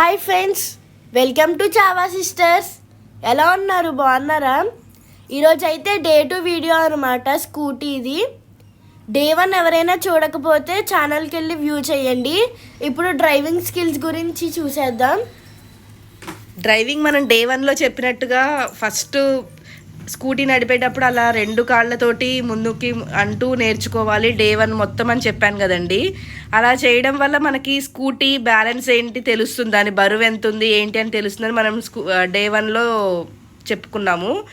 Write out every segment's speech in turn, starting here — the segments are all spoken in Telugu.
Hi friends welcome to Chava sisters ఎలా ఉన్నారు? బాగున్నారా? ఈరోజు అయితే డే టు వీడియో అనమాట స్కూటీ ఇది. డే వన్ ఎవరైనా చూడకపోతే ఛానల్కి వెళ్ళి వ్యూ చేయండి. ఇప్పుడు డ్రైవింగ్ స్కిల్స్ గురించి చూసేద్దాం. డ్రైవింగ్ మనం డే వన్లో చెప్పినట్టుగా ఫస్ట్ స్కూటీ నడిపేటప్పుడు అలా రెండు కాళ్ళతోటి ముందుకి అంటూ నేర్చుకోవాలి డే వన్ మొత్తం అని చెప్పాను కదండి. అలా చేయడం వల్ల మనకి స్కూటీ బ్యాలెన్స్ ఏంటి తెలుస్తుంది? దాని బరువు ఎంత ఉంది ఏంటి అని తెలుస్తుందని మనం స్కూ డే వన్లో చెప్పుకున్నాము.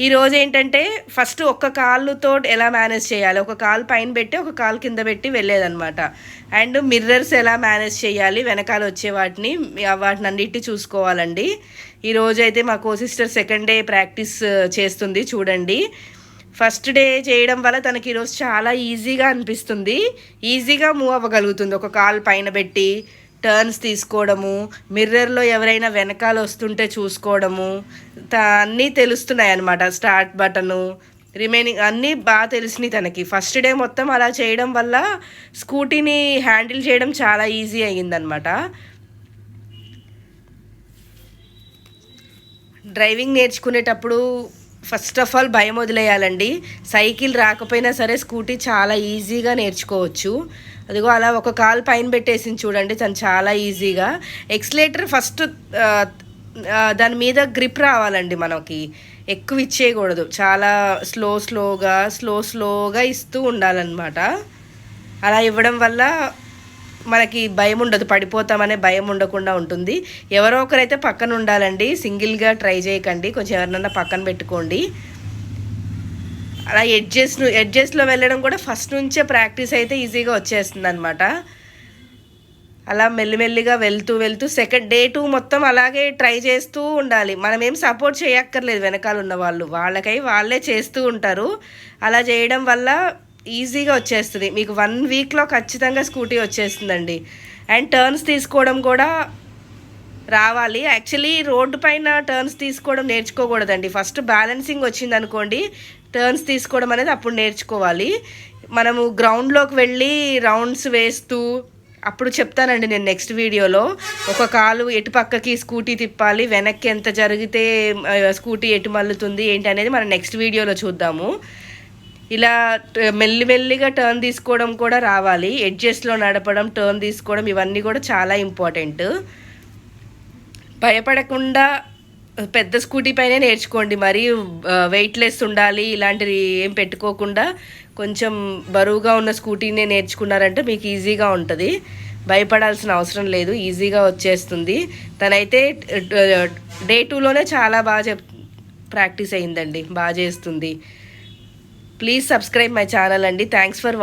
ఈరోజు ఏంటంటే ఫస్ట్ ఒక్క కాళ్ళుతో ఎలా మేనేజ్ చేయాలి? ఒక కాలు పైన పెట్టి ఒక కాలు కింద పెట్టి వెళ్ళేదన్నమాట. అండ్ మిర్రర్స్ ఎలా మేనేజ్ చేయాలి? వెనకాల వచ్చే వాటిని వాటిని అన్నిటి చూసుకోవాలండి. ఈరోజు అయితే మా co sister second day practice చేస్తుంది చూడండి. ఫస్ట్ డే చేయడం వల్ల తనకి ఈరోజు చాలా ఈజీగా అనిపిస్తుంది. ఈజీగా మూవ్ అవ్వగలుగుతుంది. ఒక కాలు పైన పెట్టి టర్న్స్ తీసుకోవడము మిర్రర్లో ఎవరైనా వెనకాల వస్తుంటే చూసుకోవడము త- అన్నీ తెలుస్తున్నాయి అనమాట స్టార్ట్ బటను రిమైనింగ్ అన్నీ బాగా తెలిసినాయి తనకి. ఫస్ట్ డే మొత్తం అలా చేయడం వల్ల స్కూటీని హ్యాండిల్ చేయడం చాలా ఈజీ అయ్యిందనమాట డ్రైవింగ్ నేర్చుకునేటప్పుడు ఫస్ట్ ఆఫ్ ఆల్ భయం వదిలేయాలండి. సైకిల్ రాకపోయినా సరే స్కూటీ చాలా ఈజీగా నేర్చుకోవచ్చు. అదిగో అలా ఒక కాలు పైన పెట్టేసింది చూడండి తను చాలా ఈజీగా. ఎక్స్లేటర్ ఫస్ట్ దాని మీద గ్రిప్ రావాలండి మనకి. ఎక్కువ ఇచ్చేయకూడదు. చాలా స్లో స్లోగా స్లో స్లోగా ఇస్తూ ఉండాలన్నమాట. అలా ఇవ్వడం వల్ల మనకి భయం ఉండదు పడిపోతామనే భయం ఉండకుండా ఉంటుంది. ఎవరో ఒకరైతే పక్కన ఉండాలండి సింగిల్గా ట్రై చేయకండి. కొంచెం ఎవరినన్నా పక్కన పెట్టుకోండి. అలా ఎడ్జెస్ ఎడ్జెస్లో వెళ్ళడం కూడా ఫస్ట్ నుంచే ప్రాక్టీస్ అయితే ఈజీగా వచ్చేస్తుంది అనమాట అలా మెల్లిమెల్లిగా వెళ్తూ వెళ్తూ సెకండ్ డే టూ మొత్తం అలాగే ట్రై చేస్తూ ఉండాలి. మనం ఏం సపోర్ట్ చేయక్కర్లేదు వెనకాల ఉన్న వాళ్ళు. వాళ్ళకై వాళ్ళే చేస్తూ ఉంటారు. అలా చేయడం వల్ల ఈజీగా వచ్చేస్తుంది. మీకు వన్ వీక్లో ఖచ్చితంగా స్కూటీ వచ్చేస్తుందండి. అండ్ టర్న్స్ తీసుకోవడం కూడా రావాలి. యాక్చువల్లీ రోడ్డు పైన టర్న్స్ తీసుకోవడం నేర్చుకోకూడదండి. ఫస్ట్ బ్యాలెన్సింగ్ వచ్చింది అనుకోండి టర్న్స్ తీసుకోవడం అనేది అప్పుడు నేర్చుకోవాలి. మనము గ్రౌండ్లోకి వెళ్ళి రౌండ్స్ వేస్తూ అప్పుడు చెప్తానండి నేను నెక్స్ట్ వీడియోలో ఒక కాలు ఎటు పక్కకి స్కూటీ తిప్పాలి వెనక్కి ఎంత జరిగితే స్కూటీ ఎటు మల్లుతుంది ఏంటి అనేది మనం నెక్స్ట్ వీడియోలో చూద్దాము. ఇలా మెల్లిమెల్లిగా టర్న్ తీసుకోవడం కూడా రావాలి. ఎడ్జెస్లో నడపడం టర్న్ తీసుకోవడం ఇవన్నీ కూడా చాలా ఇంపార్టెంట్ భయపడకుండా పెద్ద స్కూటీ పైనే నేర్చుకోండి. మరి వెయిట్లెస్ ఉండాలి ఇలాంటివి ఏం పెట్టుకోకుండా కొంచెం బరువుగా ఉన్న స్కూటీనే నేర్చుకున్నారంటే మీకు ఈజీగా ఉంటుంది. భయపడాల్సిన అవసరం లేదు ఈజీగా వచ్చేస్తుంది. తనైతే డే టూలోనే చాలా బాగా చెప్ ప్రాక్టీస్ అయిందండి. బాగా చేస్తుంది. ప్లీజ్ సబ్స్క్రైబ్ మై ఛానల్ అండి. Thanks for